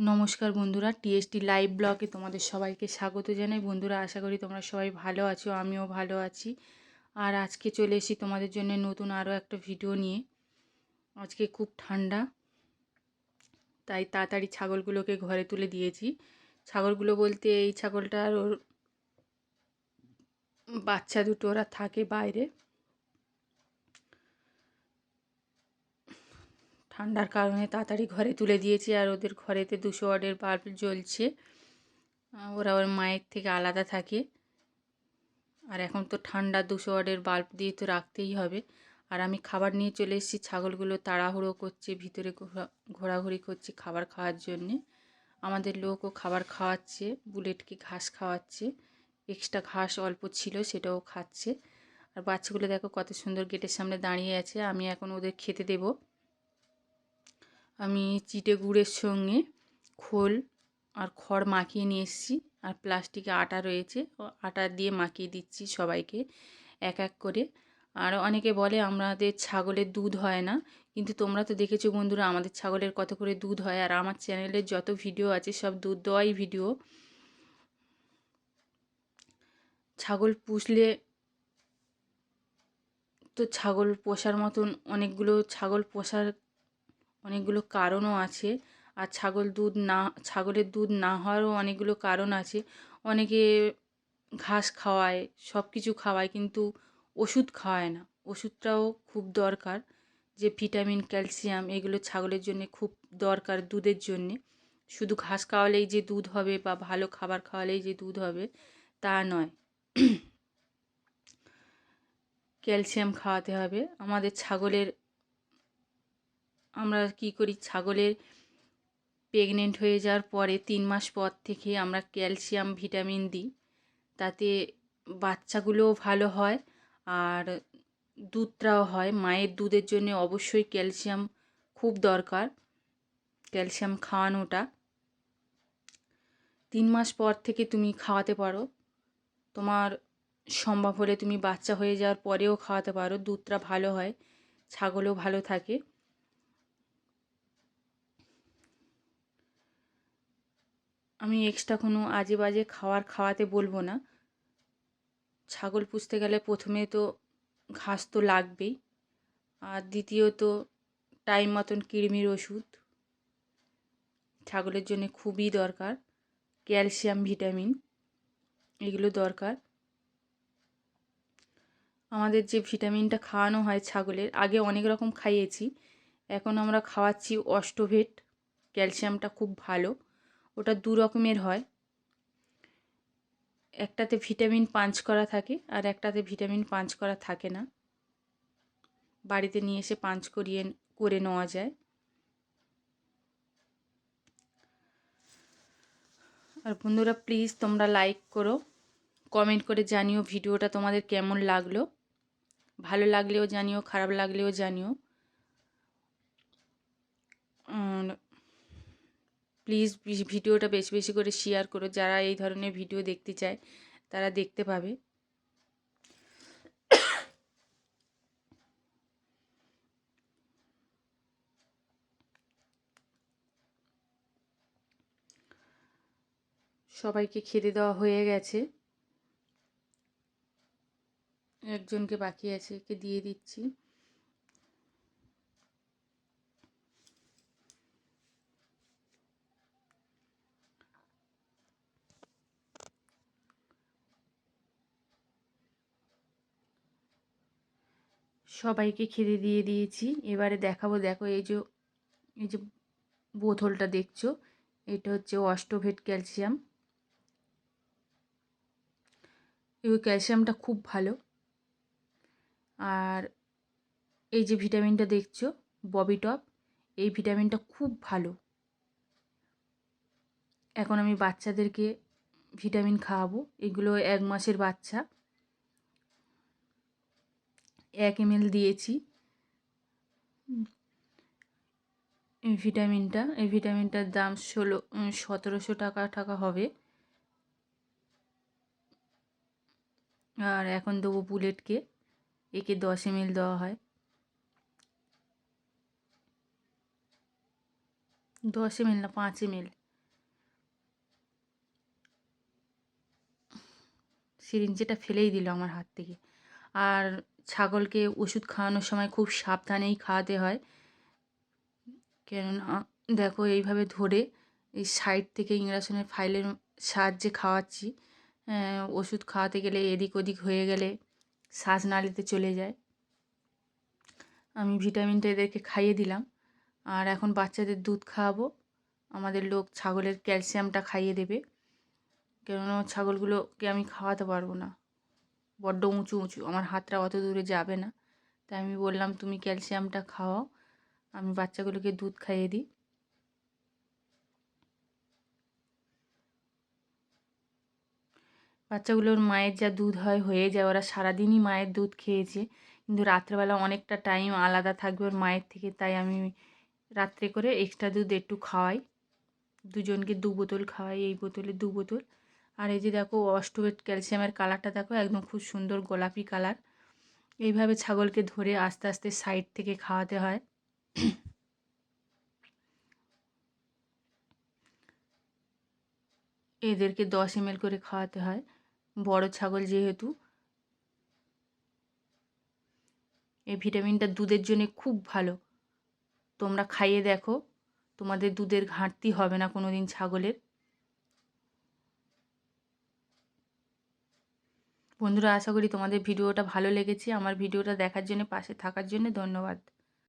নমস্কার বন্ধুরা, TST live ব্লগে তোমাদের সবাইকে স্বাগত জানাই। বন্ধুরা, আশা করি তোমরা সবাই ভালো আছো, আমিও ভালো আছি। আর আজকে চলে এসেছি তোমাদের জন্য নতুন আরও একটা ভিডিও নিয়ে। আজকে খুব ঠান্ডা, তাই তাড়াতাড়ি ছাগলগুলোকে ঘরে তুলে দিয়েছি। ছাগলগুলো বলতে এই ছাগলটার ওর বাচ্চা দুটো ওরা থাকে বাইরে। ঠান্ডার কারণে তাড়াতাড়ি ঘরে তুলে দিয়েছি আর ওদের ঘরেতে দুশো ওয়ার্ডের বাল্ব জ্বলছে। ওরা ওর মায়ের থেকে আলাদা থাকে। আর এখন তো ঠান্ডা দুশো ওয়ার্ডের বাল্ব দিয়ে তো রাখতেই হবে। আর আমি খাবার নিয়ে চলে এসেছি, ছাগলগুলো তাড়াহুড়ো করছে, ভিতরে ঘোরা ঘোরাঘুরি করছে খাবার খাওয়ার জন্যে। আমাদের লোকও খাবার খাওয়াচ্ছে, বুলেটকে ঘাস খাওয়াচ্ছে। এক্সট্রা ঘাস অল্প ছিল, সেটাও খাচ্ছে। আর বাচ্চাগুলো দেখো কত সুন্দর গেটের সামনে দাঁড়িয়ে আছে, আমি এখন ওদের খেতে দেবো। আমি চিটে গুড়ের সঙ্গে খোল আর খড় মাখিয়ে নিয়ে এসেছি আর প্লাস্টিকে আটা রয়েছে। আটা দিয়ে মাখিয়ে দিচ্ছি সবাইকে এক এক করে। আর অনেকে বলে, আমাদের ছাগলের দুধ হয় না। কিন্তু তোমরা তো দেখেছ বন্ধুরা, আমাদের ছাগলের কত করে দুধ হয়। আর আমার চ্যানেলের যত ভিডিও আছে, সব দুধ দেওয়াই ভিডিও। ছাগল পুষলে তো ছাগল পোষার মতন অনেকগুলো ছাগল পোষার অনেকগুলো কারণও আছে। আর ছাগল দুধ না, ছাগলের দুধ না হওয়ারও অনেকগুলো কারণ আছে। অনেকে ঘাস খাওয়ায় সব কিছু খাওয়ায়, কিন্তু ওষুধ খাওয়ায় না। ওষুধটাও খুব দরকার যে ভিটামিন, ক্যালসিয়াম এগুলো ছাগলের জন্যে খুব দরকার দুধের জন্যে। শুধু ঘাস খাওয়ালেই যে দুধ হবে বা ভালো খাবার খাওয়ালেই যে দুধ হবে, তা নয়। ক্যালসিয়াম খাওয়াতে হবে। আমাদের ছাগলের আমরা কি করি? ছাগলের প্রেগনেন্ট হয়ে যাওয়ার পরে তিন মাস পর থেকে আমরা ক্যালসিয়াম ভিটামিন দিই। তাতে বাচ্চাগুলোও ভালো হয় আর দুধটাও হয়। মায়ের দুধের জন্য অবশ্যই ক্যালসিয়াম খুব দরকার ক্যালসিয়াম খাওয়ানোটা। তিন মাস পর থেকে তুমি খাওয়াতে পারো। তোমার সম্ভব হলে তুমি বাচ্চা হয়ে যাওয়ার পরেও খাওয়াতে পারো। দুধটা ভালো হয়, ছাগলও ভালো থাকে। আমি এক্সট্রা কোনো আজে বাজে খাওয়ার খাওয়াতে বলব না। ছাগল পুষতে গেলে প্রথমে তো ঘাস তো লাগবেই। আর দ্বিতীয়ত টাইম মতন কৃমির ওষুধ ছাগলের জন্য খুবই দরকার। ক্যালসিয়াম, ভিটামিন এগুলো দরকার। আমাদের যে ভিটামিনটা খাওয়ানো হয় ছাগলের, আগে অনেক রকম খাইয়েছি। এখন আমরা খাওয়াচ্ছি অষ্টভেট, ক্যালসিয়ামটা খুব ভালো। ওটা দু রকমের হয়। একটাতে ভিটামিন পাঞ্চ করা থাকে আর একটাতে ভিটামিন পাঞ্চ করা থাকে না। বাড়িতে নিয়ে এসে পাঞ্চ করিয়ে করে নেওয়া যায়। আর বন্ধুরা প্লিজ তোমরা লাইক করো। কমেন্ট করে জানিও ভিডিওটা তোমাদের কেমন লাগল। ভালো লাগলেও জানিও, খারাপ লাগলেও জানিও। প্লিজ ভিডিওটা বেশি বেশি করে শেয়ার করো। যারা এই ধরনের ভিডিও দেখতে চায়, তারা দেখতে পাবে। সবাইকে খেতে দেওয়া হয়ে গেছে। একজনকে বাকি আছে, একে দিয়ে দিচ্ছি। সবাইকে খেতে দিয়ে দিয়েছি। এবারে দেখাবো, দেখো এই যে এই যে বোতলটা দেখছ? এটা হচ্ছে অস্টোভেট ক্যালসিয়াম। এই ক্যালসিয়ামটা খুব ভালো। আর এই যে ভিটামিনটা দেখছ ববিটপ এই ভিটামিনটা খুব ভালো। এখন আমি বাচ্চাদেরকে ভিটামিন খাওয়াবো। এগুলো এক মাসের বাচ্চা। এক এম দিয়েছি। এই ভিটামিনটা, এই ভিটামিনটার দাম ষোলো সতেরোশো টাকা টাকা হবে। আর এখন দেবো বুলেটকে, একে দশ এম দেওয়া হয়। দশ এম না, পাঁচ এম সিরিঞ্জেটা ফেলেই দিল আমার হাত থেকে। আর ছাগলকে ওষুধ খাওয়ানোর সময় খুব সাবধানেই খাওয়াতে হয়। কেননা, দেখো এইভাবে ধরে এই সাইড থেকে ইংরাসনের ফাইলের সাহায্যে খাওয়াচ্ছি। ওষুধ খাওয়াতে গেলে এদিক ওদিক হয়ে গেলে শ্বাসনালীতে চলে যায়। আমি ভিটামিনটা এদেরকে খাইয়ে দিলাম। আর এখন বাচ্চাদের দুধ খাওয়াবো। আমাদের লোক ছাগলের ক্যালসিয়ামটা খাইয়ে দেবে। কেননা, ছাগলগুলোকে আমি খাওয়াতে পারব না। বড্ড উঁচু উঁচু। আমার হাতটা অত দূরে যাবে না। তাই আমি বললাম, তুমি ক্যালসিয়ামটা খাওয়াও আমি বাচ্চাগুলোকে দুধ খাইয়ে দিই। বাচ্চাগুলোর মায়ের যা দুধ হয়, হয়ে যায়। ওরা সারাদিনই মায়ের দুধ খেয়েছে। কিন্তু রাত্রেবেলা অনেকটা টাইম আলাদা থাকবে ওর মায়ের থেকে। তাই আমি রাত্রে করে এক্সট্রা দুধ একটু খাওয়াই। দুজনকে দু বোতল খাওয়াই। এই বোতলে দু বোতল। আর এই যে দেখো অস্টোবেট ক্যালসিয়ামের কালারটা দেখো, একদম খুব সুন্দর গোলাপি কালার। এইভাবে ছাগলকে ধরে আস্তে আস্তে সাইড থেকে খাওয়াতে হয়। এদেরকে দশ এম করে খাওয়াতে হয়। বড় ছাগল যেহেতু, এই ভিটামিনটা দুধের জন্য খুব ভালো। তোমরা খাইয়ে দেখো, তোমাদের দুধের ঘাটতি হবে না কোনো দিন ছাগলের। বন্ধুরা, আশা করি তোমাদের ভিডিওটা ভালো লেগেছে। আমার ভিডিওটা দেখার জন্য, পাশে থাকার জন্য ধন্যবাদ।